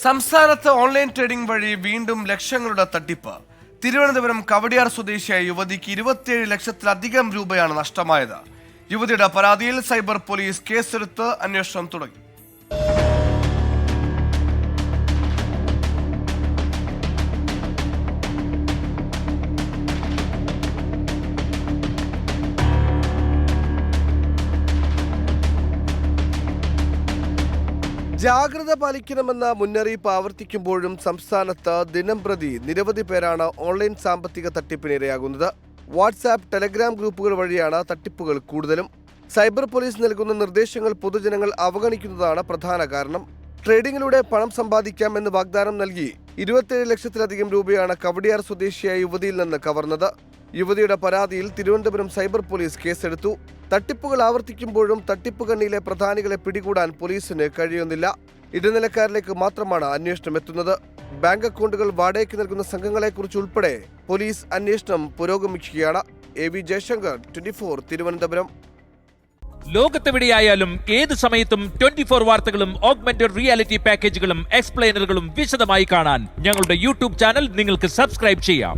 സംസ്ഥാനത്ത് online trading വഴി വീണ്ടും ലക്ഷങ്ങളുടെ തട്ടിപ്പ്. തിരുവനന്തപുരം കവടിയാർ സ്വദേശിയായ യുവതിക്ക് ഇരുപത്തിയേഴ് ലക്ഷത്തിലധികം രൂപയാണ് നഷ്ടമായത്. യുവതിയുടെ പരാതിയിൽ സൈബർ പോലീസ് കേസെടുത്ത് അന്വേഷണം തുടങ്ങി. ജാഗ്രത പാലിക്കണമെന്ന മുന്നറിയിപ്പ് ആവർത്തിക്കുമ്പോഴും സംസ്ഥാനത്ത് ദിനം പ്രതി നിരവധി പേരാണ് ഓൺലൈൻ സാമ്പത്തിക തട്ടിപ്പിനിരയാകുന്നത്. വാട്സാപ്പ് ടെലഗ്രാം ഗ്രൂപ്പുകൾ വഴിയാണ് തട്ടിപ്പുകൾ കൂടുതലും. സൈബർ പോലീസ് നൽകുന്ന നിർദ്ദേശങ്ങൾ പൊതുജനങ്ങൾ അവഗണിക്കുന്നതാണ് പ്രധാന കാരണം. ട്രേഡിംഗിലൂടെ പണം സമ്പാദിക്കാം എന്ന് വാഗ്ദാനം നൽകി ഇരുപത്തിയേഴ് ലക്ഷത്തിലധികം രൂപയാണ് കവടിയാർ സ്വദേശിയായ യുവതിയിൽ നിന്ന് കവർന്നത്. യുവതിയുടെ പരാതിയിൽ തിരുവനന്തപുരം സൈബർ പോലീസ് കേസെടുത്തു. തട്ടിപ്പുകൾ ആവർത്തിക്കുമ്പോഴും തട്ടിപ്പ് കണ്ണിയിലെ പ്രധാനികളെ പിടികൂടാൻ പോലീസിന് കഴിയുന്നില്ല. ഇടനിലക്കാരിലേക്ക് മാത്രമാണ് അന്വേഷണം എത്തുന്നത്. ബാങ്ക് അക്കൗണ്ടുകൾ വാടകയ്ക്ക് നൽകുന്ന സംഘങ്ങളെക്കുറിച്ച് ഉൾപ്പെടെ പോലീസ് അന്വേഷണം പുരോഗമിക്കുകയാണ്. A V Jayashankar twenty four Thiruvananthapuram. ലോകത്തെവിടെയായാലും ഏത് സമയത്തും ട്വന്റി ഫോർ വാർത്തകളും ഓഗ്മെന്റഡ് റിയാലിറ്റി പാക്കേജുകളും എക്സ്പ്ലെയിനറുകളും വിശദമായി കാണാൻ ഞങ്ങളുടെ യൂട്യൂബ് ചാനൽ നിങ്ങൾക്ക് സബ്സ്ക്രൈബ് ചെയ്യാം.